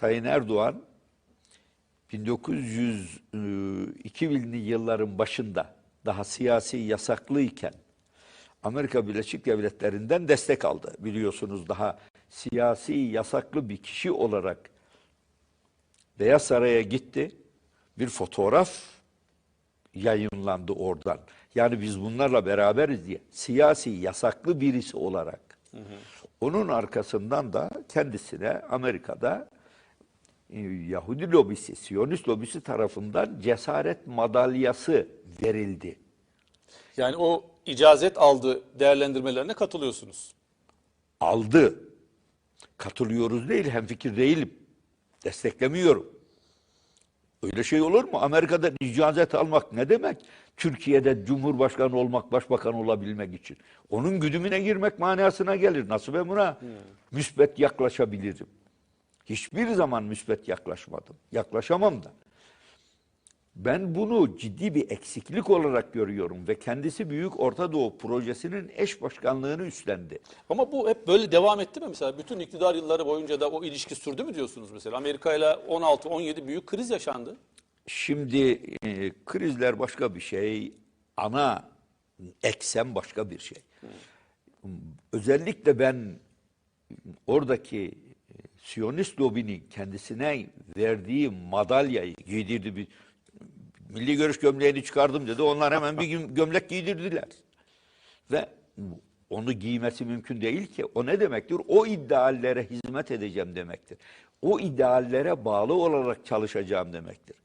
Sayın Erdoğan 1900 e, 2000'li yılların başında daha siyasi yasaklıyken Amerika Birleşik Devletleri'nden destek aldı. Biliyorsunuz daha siyasi yasaklı bir kişi olarak Beyaz Saray'a gitti. Bir fotoğraf yayınlandı oradan. Yani biz bunlarla beraberiz diye. Siyasi yasaklı birisi olarak. Onun arkasından da kendisine Amerika'da Yahudi lobisi, Siyonist lobisi tarafından cesaret madalyası verildi. Yani o icazet aldı değerlendirmelerine katılıyorsunuz. Aldı. Katılıyoruz değil, hemfikir değilim. Desteklemiyorum. Öyle şey olur mu? Amerika'da icazet almak ne demek? Türkiye'de Cumhurbaşkanı olmak, başbakan olabilmek için. Onun güdümüne girmek manasına gelir. Nasıl ben buna müsbet yaklaşabilirim? Hiçbir zaman müsbet yaklaşmadım. Yaklaşamam da. Ben bunu ciddi bir eksiklik olarak görüyorum ve kendisi Büyük Orta Doğu Projesi'nin eş başkanlığını üstlendi. Ama bu hep böyle devam etti mi mesela? Bütün iktidar yılları boyunca da o ilişki sürdü mü diyorsunuz mesela? Amerika ile 16-17 büyük kriz yaşandı. Şimdi e, krizler başka bir şey, ana eksen başka bir şey. Özellikle ben oradaki Siyonist lobinin kendisine verdiği madalyayı giydirdi bir milli görüş gömleğini çıkardım dedi. Onlar hemen bir gö- gömlek giydirdiler. Ve onu giymesi mümkün değil ki. O ne demektir? O ideallere hizmet edeceğim demektir. O ideallere bağlı olarak çalışacağım demektir.